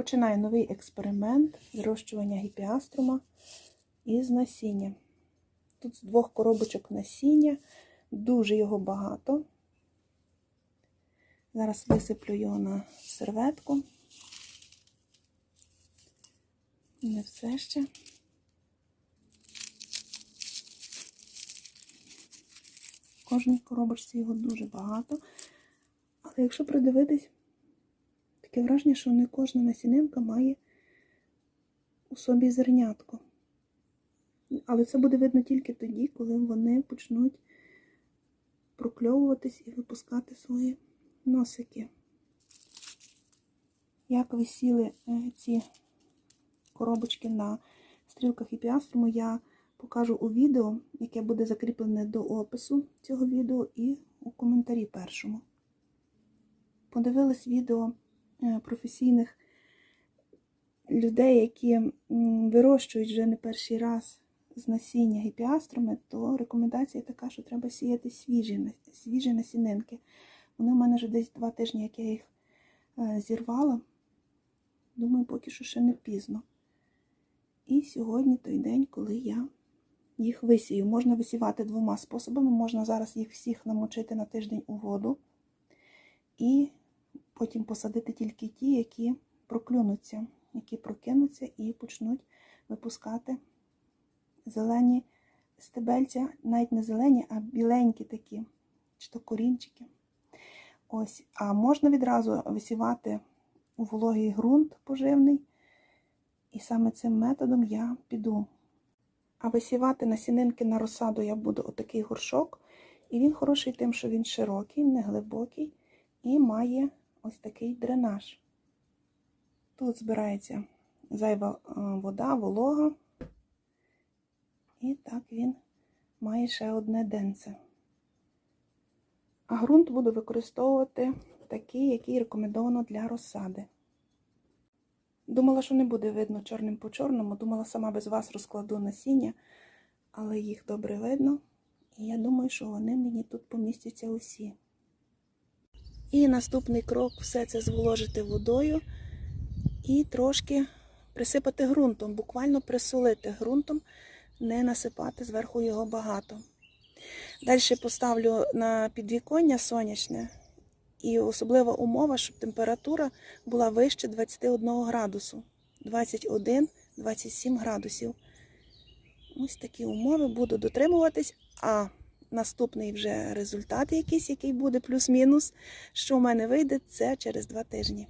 Починаю новий експеримент вирощування гіпіаструма із насіння. Тут з двох коробочок насіння, дуже його багато. Зараз висиплю його на серветку. Не все ще. В кожній коробочці його дуже багато. Але якщо придивитись, таке враження, що не кожна насінинка має у собі зернятко. Але це буде видно тільки тоді, коли вони почнуть прокльовуватись і випускати свої носики. Як висіли е, ці коробочки на стрілках і піаструму, я покажу у відео, яке буде закріплене до опису цього відео і у коментарі першому. Подивилась відео професійних людей, які вирощують вже не перший раз з насіння гіпіаструми, то рекомендація така, що треба сіяти свіжі, свіжі насінинки. Вони в мене вже десь два тижні, як я їх е, зірвала. Думаю, поки що ще не пізно. І сьогодні той день, коли я їх висію. Можна висівати двома способами. Можна зараз їх всіх намочити на тиждень у воду. І потім посадити тільки ті, які проклюнуться, які прокинуться і почнуть випускати зелені стебельця, навіть не зелені, а біленькі такі, чи то корінчики. Ось, а можна відразу висівати у вологий ґрунт поживний. І саме цим методом я піду. А висівати насінинки на розсаду я буду отакий горшок. І він хороший тим, що він широкий, не глибокий і має ось такий дренаж. Тут збирається зайва е, вода, волога. І так він має ще одне денце. А ґрунт буду використовувати такий, який рекомендовано для розсади. Думала, що не буде видно чорним по чорному. Думала, сама без вас розкладу насіння, але їх добре видно. І я думаю, що вони мені тут помістяться усі. І наступний крок все це зволожити водою і трошки присипати ґрунтом, буквально присолити ґрунтом, не насипати зверху його багато. Далі поставлю на підвіконня сонячне. І особлива умова, щоб температура була вище 21 градусу. 21-27 градусів. Ось такі умови буду дотримуватись. А наступний вже результат якийсь, який буде плюс-мінус, що в мене вийде, це через два тижні.